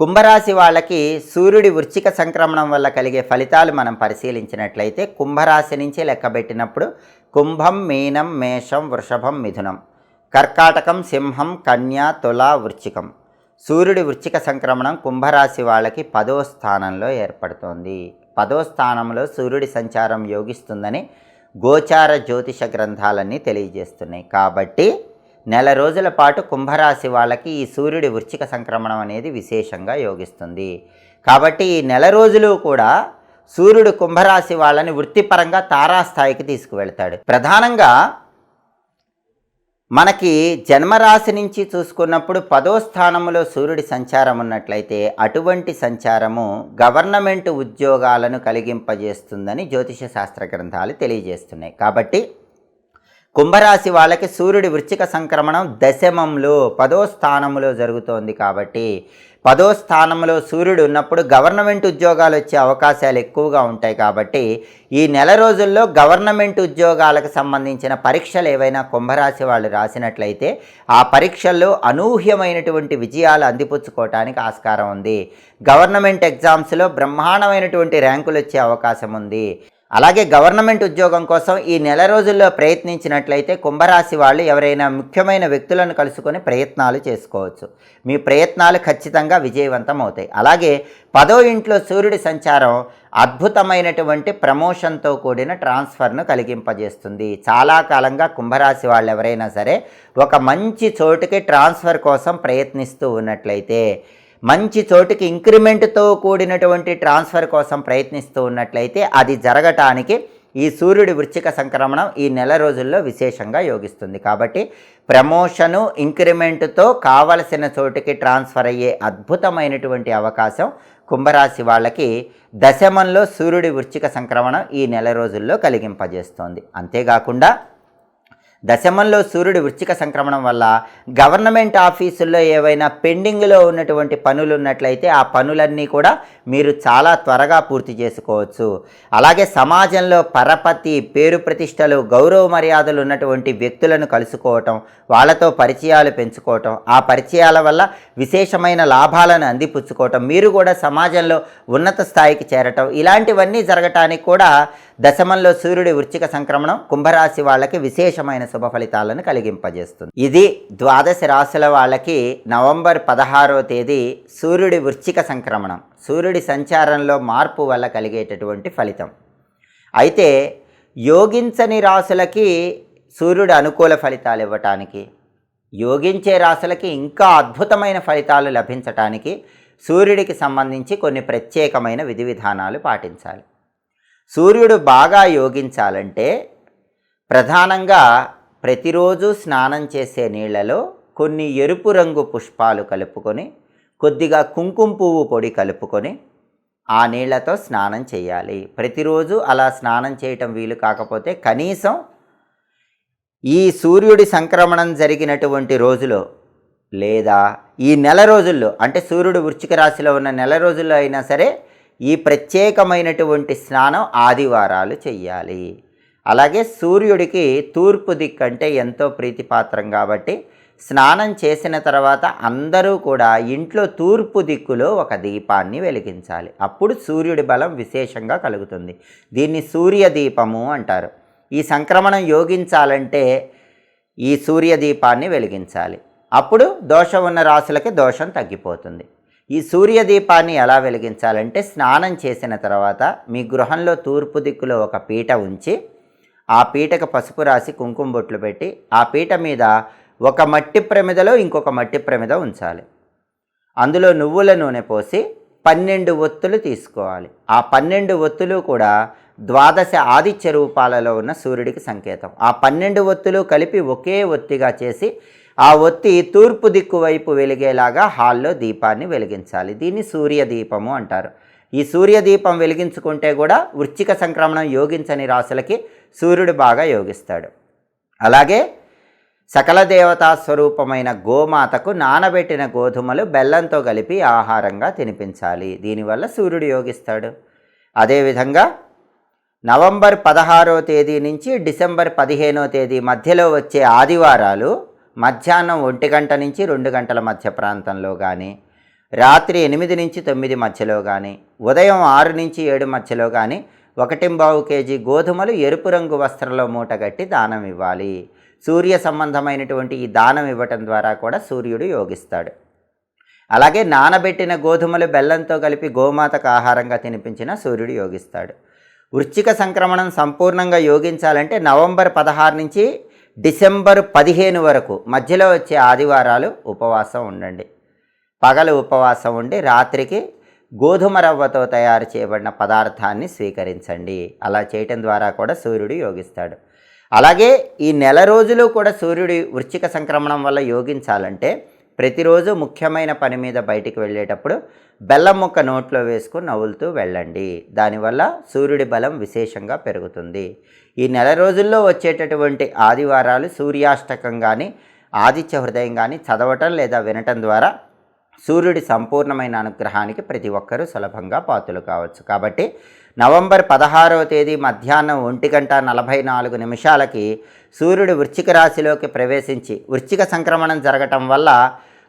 కుంభరాశి వాళ్ళకి సూర్యుడి వృచ్చిక సంక్రమణం వల్ల కలిగే ఫలితాలు మనం పరిశీలించినట్లయితే కుంభరాశి నుంచి లెక్కబెట్టినప్పుడు కుంభం మీనం మేషం వృషభం మిథునం కర్కాటకం సింహం కన్య తుల వృచ్చికం సూర్యుడి వృచ్చిక సంక్రమణం కుంభరాశి వాళ్ళకి పదో స్థానంలో ఏర్పడుతోంది. పదో స్థానంలో సూర్యుడి సంచారం యోగిస్తుందని గోచార జ్యోతిష గ్రంథాలన్నీ తెలియజేస్తున్నాయి. కాబట్టి నెల రోజుల పాటు కుంభరాశి వాళ్ళకి ఈ సూర్యుడి వృశ్చిక సంక్రమణం అనేది విశేషంగా యోగిస్తుంది. కాబట్టి ఈ నెల రోజులు కూడా సూర్యుడు కుంభరాశి వాళ్ళని వృత్తిపరంగా తారాస్థాయికి తీసుకువెళ్తాడు. ప్రధానంగా మనకి జన్మరాశి నుంచి చూసుకున్నప్పుడు పదో స్థానంలో సూర్యుడి సంచారం ఉన్నట్లయితే అటువంటి సంచారము గవర్నమెంట్ ఉద్యోగాలను కలిగింపజేస్తుందని జ్యోతిష శాస్త్ర గ్రంథాలు తెలియజేస్తున్నాయి. కాబట్టి కుంభరాశి వాళ్ళకి సూర్యుడి వృశ్చిక సంక్రమణం దశమంలో పదో స్థానంలో జరుగుతోంది కాబట్టి పదో స్థానంలో సూర్యుడు ఉన్నప్పుడు గవర్నమెంట్ ఉద్యోగాలు వచ్చే అవకాశాలు ఎక్కువగా ఉంటాయి కాబట్టి ఈ నెల రోజుల్లో గవర్నమెంట్ ఉద్యోగాలకు సంబంధించిన పరీక్షలు ఏవైనా కుంభరాశి వాళ్ళు రాసినట్లయితే ఆ పరీక్షల్లో అనూహ్యమైనటువంటి విజయాలు అందిపుచ్చుకోవటానికి ఆస్కారం ఉంది. గవర్నమెంట్ ఎగ్జామ్స్లో బ్రహ్మాండమైనటువంటి ర్యాంకులు వచ్చే అవకాశం ఉంది. అలాగే గవర్నమెంట్ ఉద్యోగం కోసం ఈ నెల రోజుల్లో ప్రయత్నించినట్లయితే కుంభరాశి వాళ్ళు ఎవరైనా ముఖ్యమైన వ్యక్తులను కలుసుకొని ప్రయత్నాలు చేసుకోవచ్చు. మీ ప్రయత్నాలు ఖచ్చితంగా విజయవంతం అవుతాయి. అలాగే పదో ఇంట్లో సూర్యుడి సంచారం అద్భుతమైనటువంటి ప్రమోషన్తో కూడిన ట్రాన్స్ఫర్ను కలిగింపజేస్తుంది. చాలా కాలంగా కుంభరాశి వాళ్ళు ఎవరైనా సరే ఒక మంచి చోటుకి ట్రాన్స్ఫర్ కోసం ప్రయత్నిస్తూ ఉన్నట్లయితే మంచి చోటుకి ఇంక్రిమెంట్తో కూడినటువంటి ట్రాన్స్ఫర్ కోసం ప్రయత్నిస్తూ ఉన్నట్లయితే అది జరగటానికి ఈ సూర్యుడి వృచ్చిక సంక్రమణం ఈ నెల రోజుల్లో విశేషంగా యోగిస్తుంది. కాబట్టి ప్రమోషను ఇంక్రిమెంట్తో కావలసిన చోటుకి ట్రాన్స్ఫర్ అయ్యే అద్భుతమైనటువంటి అవకాశం కుంభరాశి వాళ్ళకి దశమంలో సూర్యుడి వృచ్చిక సంక్రమణం ఈ నెల రోజుల్లో కలిగింపజేస్తోంది. అంతేకాకుండా దశమంలో సూర్యుడి వృశ్చిక సంక్రమణం వల్ల గవర్నమెంట్ ఆఫీసుల్లో ఏవైనా పెండింగ్లో ఉన్నటువంటి పనులు ఉన్నట్లయితే ఆ పనులన్నీ కూడా మీరు చాలా త్వరగా పూర్తి చేసుకోవచ్చు. అలాగే సమాజంలో పరపతి పేరు ప్రతిష్టలు గౌరవ మర్యాదలు ఉన్నటువంటి వ్యక్తులను కలుసుకోవటం వాళ్ళతో పరిచయాలు పెంచుకోవటం ఆ పరిచయాల వల్ల విశేషమైన లాభాలను అందిపుచ్చుకోవటం మీరు కూడా సమాజంలో ఉన్నత స్థాయికి చేరటం ఇలాంటివన్నీ జరగటానికి కూడా దశమంలో సూర్యుడి వృచ్చిక సంక్రమణం కుంభరాశి వాళ్ళకి విశేషమైన శుభ ఫలితాలను కలిగింపజేస్తుంది. ఇది ద్వాదశ రాశుల వాళ్ళకి నవంబర్ పదహారవ తేదీ సూర్యుడి వృశ్చిక సంక్రమణం సూర్యుడి సంచారంలో మార్పు వల్ల కలిగేటటువంటి ఫలితం. అయితే యోగించని రాశులకి సూర్యుడు అనుకూల ఫలితాలు ఇవ్వటానికి యోగించే రాశులకి ఇంకా అద్భుతమైన ఫలితాలు లభించటానికి సూర్యుడికి సంబంధించి కొన్ని ప్రత్యేకమైన విధి విధానాలు పాటించాలి. సూర్యుడు బాగా యోగించాలంటే ప్రధానంగా ప్రతిరోజు స్నానం చేసే నీళ్ళలో కొన్ని ఎరుపు రంగు పుష్పాలు కలుపుకొని కొద్దిగా కుంకుమ పువ్వు పొడి కలుపుకొని ఆ నీళ్ళతో స్నానం చేయాలి. ప్రతిరోజు అలా స్నానం చేయటం వీలు కాకపోతే కనీసం ఈ సూర్యుడి సంక్రమణం జరిగినటువంటి రోజులో లేదా ఈ నెల రోజుల్లో అంటే సూర్యుడు వృశ్చిక రాశిలో ఉన్న నెల రోజుల్లో అయినా సరే ఈ ప్రత్యేకమైనటువంటి స్నానం ఆదివారాలు చెయ్యాలి. అలాగే సూర్యుడికి తూర్పు దిక్కు అంటే ఎంతో ప్రీతిపాత్రం కాబట్టి స్నానం చేసిన తర్వాత అందరూ కూడా ఇంట్లో తూర్పు దిక్కులో ఒక దీపాన్ని వెలిగించాలి. అప్పుడు సూర్యుడి బలం విశేషంగా కలుగుతుంది. దీన్ని సూర్య దీపము అంటారు. ఈ సంక్రమణం యోగించాలంటే ఈ సూర్య దీపాన్ని వెలిగించాలి. అప్పుడు దోషం ఉన్న రాశులకి దోషం తగ్గిపోతుంది. ఈ సూర్య దీపాన్ని ఎలా వెలిగించాలంటే స్నానం చేసిన తర్వాత మీ గృహంలో తూర్పు దిక్కులో ఒక పీట ఉంచి ఆ పీటకు పసుపు రాసి కుంకుమ బొట్లు పెట్టి ఆ పీట మీద ఒక మట్టి ప్రమిదలో ఇంకొక మట్టి ప్రమిద ఉంచాలి. అందులో నువ్వుల నూనె పోసి పన్నెండు ఒత్తులు తీసుకోవాలి. ఆ పన్నెండు ఒత్తులు కూడా ద్వాదశ ఆదిత్య రూపాలలో ఉన్న సూర్యుడికి సంకేతం. ఆ పన్నెండు ఒత్తులు కలిపి ఒకే ఒత్తిగా చేసి ఆ ఒత్తి తూర్పు దిక్కు వైపు వెలిగేలాగా హాల్లో దీపాన్ని వెలిగించాలి. దీన్ని సూర్య దీపము అంటారు. ఈ సూర్యదీపం వెలిగించుకుంటే కూడా వృచ్చిక సంక్రమణం యోగించని రాశులకి సూర్యుడు బాగా యోగిస్తాడు. అలాగే సకల దేవతా స్వరూపమైన గోమాతకు నానబెట్టిన గోధుమలు బెల్లంతో కలిపి ఆహారంగా తినిపించాలి. దీనివల్ల సూర్యుడు యోగిస్తాడు. అదేవిధంగా నవంబర్ పదహారో తేదీ నుంచి డిసెంబర్ పదిహేనో తేదీ మధ్యలో వచ్చే ఆదివారాలు మధ్యాహ్నం ఒంటి గంట నుంచి రెండు గంటల మధ్య ప్రాంతంలో కానీ రాత్రి ఎనిమిది నుంచి తొమ్మిది మధ్యలో కానీ ఉదయం ఆరు నుంచి ఏడు మధ్యలో కానీ ఒకటింబావు కేజీ గోధుమలు ఎరుపు రంగు వస్త్రంలో మూటగట్టి దానం ఇవ్వాలి. సూర్య సంబంధమైనటువంటి ఈ దానం ఇవ్వటం ద్వారా కూడా సూర్యుడు యోగిస్తాడు. అలాగే నానబెట్టిన గోధుమలు బెల్లంతో కలిపి గోమాతకు ఆహారంగా తినిపించిన సూర్యుడు యోగిస్తాడు. వృశ్చిక సంక్రమణం సంపూర్ణంగా యోగించాలంటే నవంబర్ పదహారు నుంచి డిసెంబర్ పదిహేను వరకు మధ్యలో వచ్చే ఆదివారాలు ఉపవాసం ఉండండి. పగలు ఉపవాసం ఉండి రాత్రికి గోధుమ రవ్వతో తయారు చేయబడిన పదార్థాన్ని స్వీకరించండి. అలా చేయటం ద్వారా కూడా సూర్యుడు యోగిస్తాడు. అలాగే ఈ నెల రోజులు కూడా సూర్యుడి వృశ్చిక సంక్రమణం వల్ల యోగించాలంటే ప్రతిరోజు ముఖ్యమైన పని మీద బయటికి వెళ్ళేటప్పుడు బెల్లం ముక్క నోట్లో వేసుకుని నవ్వులుతూ వెళ్ళండి. దానివల్ల సూర్యుడి బలం విశేషంగా పెరుగుతుంది. ఈ నెల రోజుల్లో వచ్చేటటువంటి ఆదివారాలు సూర్యాష్టకం కానీ ఆదిత్య హృదయం కానీ చదవటం లేదా వినటం ద్వారా సూర్యుడి సంపూర్ణమైన అనుగ్రహానికి ప్రతి ఒక్కరూ సులభంగా పాతులు కావచ్చు. కాబట్టి నవంబర్ పదహారవ తేదీ మధ్యాహ్నం ఒంటి గంట నలభై నాలుగు నిమిషాలకి సూర్యుడు వృశ్చిక రాశిలోకి ప్రవేశించి వృశ్చిక సంక్రమణం జరగటం వల్ల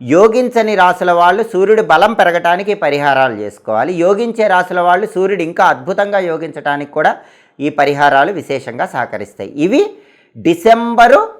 యోగించని రాసుల వాళ్ళు సూర్యుడి బలం పెరగటానికి పరిహారాలు చేసుకోవాలి. యోగించే రాసుల వాళ్ళు సూర్యుడు ఇంకా అద్భుతంగా యోగించడానికి కూడా ఈ పరిహారాలు విశేషంగా సహకరిస్తాయి. ఇవి డిసెంబరు